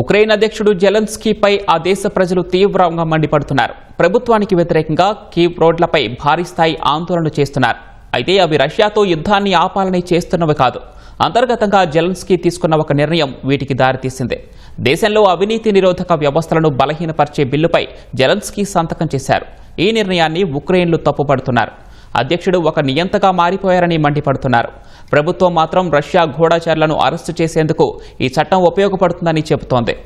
Ukraine అధ్యక్షుడు జెలెన్స్కీపై ఆ దేశ ప్రజలు తీవ్రంగా మండిపడుతున్నారు. ప్రభుత్వానికి వ్యతిరేకంగా కీవ్ రోడ్లపై భారీ స్థాయి ఆందోళనలు చేస్తున్నారు. అయితే అవి రష్యాతో యుద్ధాన్ని ఆపాలని చేస్తున్నవి కాదు. అంతర్గతంగా జెలెన్స్కీ తీసుకున్న ఒక నిర్ణయం వీటికి దారితీసింది. దేశంలో అవినీతి నిరోధక వ్యవస్థలను బలహీనపరిచే బిల్లుపై జెలెన్స్కీ సంతకం చేశారు. ఈ నిర్ణయాన్ని ఉక్రెయిన్లు తప్పుపడుతున్నారు. అధ్యక్షుడు ఒక నియంతగా మారిపోయారని మండిపడుతున్నారు. ప్రభుత్వం మాత్రం రష్యా గూఢచారులను అరెస్టు చేసేందుకు ఈ చట్టం ఉపయోగపడుతుందని చెబుతోంది.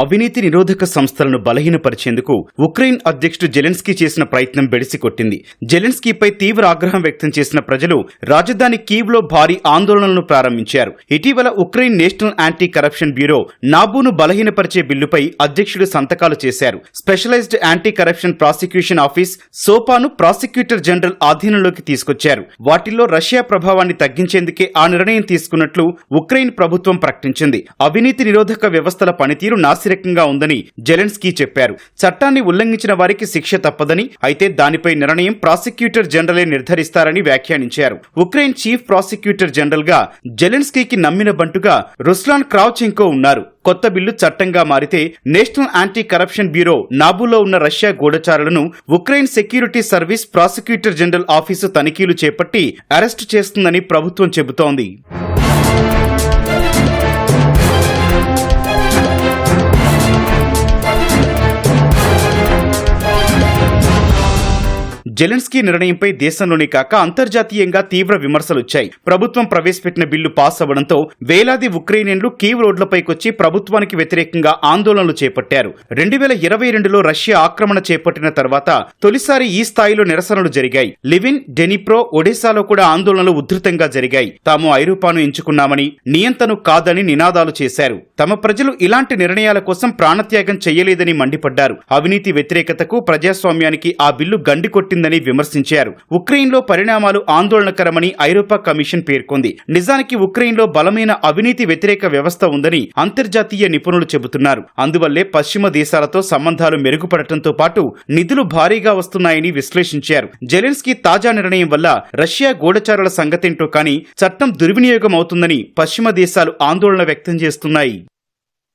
అవినీతి నిరోధక సంస్థలను బలహీనపరిచేందుకు ఉక్రెయిన్ అధ్యక్షుడు జెలెన్స్కీ చేసిన ప్రయత్నం బెడిసికొట్టింది. జెలెన్స్కీపై తీవ్ర ఆగ్రహం వ్యక్తం చేసిన ప్రజలు రాజధాని కీవ్లో భారీ ఆందోళనలను ప్రారంభించారు. ఇటీవల Ukraine national anti corruption bureau నాబూను బలహీనపరిచే బిల్లుపై అధ్యక్షుడు సంతకాలు చేశారు. Specialized anti corruption prosecution office సోపాను prosecutor general ఆధీనంలోకి తీసుకొచ్చారు. వాటిల్లో రష్యా ప్రభావాన్ని తగ్గించేందుకే ఆ నిర్ణయం తీసుకున్నట్లు ఉక్రెయిన్ ప్రభుత్వం ప్రకటించింది. అవినీతి నిరోధక వ్యవస్థల పనితీరు వ్యతిరేకంగా ఉందని జెలెన్స్కీ చెప్పారు. చట్టాన్ని ఉల్లంఘించిన వారికి శిక్ష తప్పదని అయితే దానిపై నిర్ణయం ప్రాసిక్యూటర్ జనరలే నిర్ధారిస్తారని వ్యాఖ్యానించారు. ఉక్రెయిన్ చీఫ్ ప్రాసిక్యూటర్ జనరల్గా జెలెన్స్కీకి నమ్మిన బంటుగా రుస్లాన్ క్రావ్చెంకో ఉన్నారు. కొత్త బిల్లు చట్టంగా మారితే నేషనల్ యాంటీ కరప్షన్ బ్యూరో నాబులో ఉన్న Russia గూఢచారులను Ukraine security service prosecutor general office తనిఖీలు చేపట్టి అరెస్టు చేస్తుందని ప్రభుత్వం చెబుతోంది. జెలెన్స్కీ నిర్ణయంపై దేశంలోనే కాక అంతర్జాతీయంగా తీవ్ర విమర్శలొచ్చాయి. ప్రభుత్వం ప్రవేశపెట్టిన బిల్లు పాస్ అవ్వడంతో వేలాది ఉక్రెయినియన్లు కీవ్ రోడ్లపైకొచ్చి ప్రభుత్వానికి వ్యతిరేకంగా ఆందోళనలు చేపట్టారు. రెండు వేల ఇరవై రెండులో రష్యా ఆక్రమణ చేపట్టిన తర్వాత తొలిసారి ఈ స్థాయిలో నిరసనలు జరిగాయి. లివిన్ డెనిప్రో ఒడిశాలో కూడా ఆందోళనలు ఉధృతంగా జరిగాయి. తాము ఐరోపాను ఎంచుకున్నామని నియంతను కాదని నినాదాలు చేశారు. తమ ప్రజలు ఇలాంటి నిర్ణయాల కోసం ప్రాణత్యాగం చేయలేదని మండిపడ్డారు. అవినీతి వ్యతిరేకతకు ప్రజాస్వామ్యానికి ఆ బిల్లు గండి కొట్టిందని విమర్శించారు. ఉక్రెయిన్లో పరిణామాలు ఆందోళనకరమని ఐరోపా కమిషన్ పేర్కొంది. నిజానికి ఉక్రెయిన్లో బలమైన అవినీతి వ్యతిరేక వ్యవస్థ ఉందని అంతర్జాతీయ నిపుణులు చెబుతున్నారు. అందువల్లే పశ్చిమ దేశాలతో సంబంధాలు మెరుగుపడటంతో పాటు నిధులు భారీగా వస్తున్నాయని విశ్లేషించారు. జెలెన్స్కీ తాజా నిర్ణయం వల్ల రష్యా గూఢచారుల సంగతేంటో కానీ చట్టం దుర్వినియోగం అవుతుందని పశ్చిమ దేశాలు ఆందోళన వ్యక్తం చేస్తున్నాయి.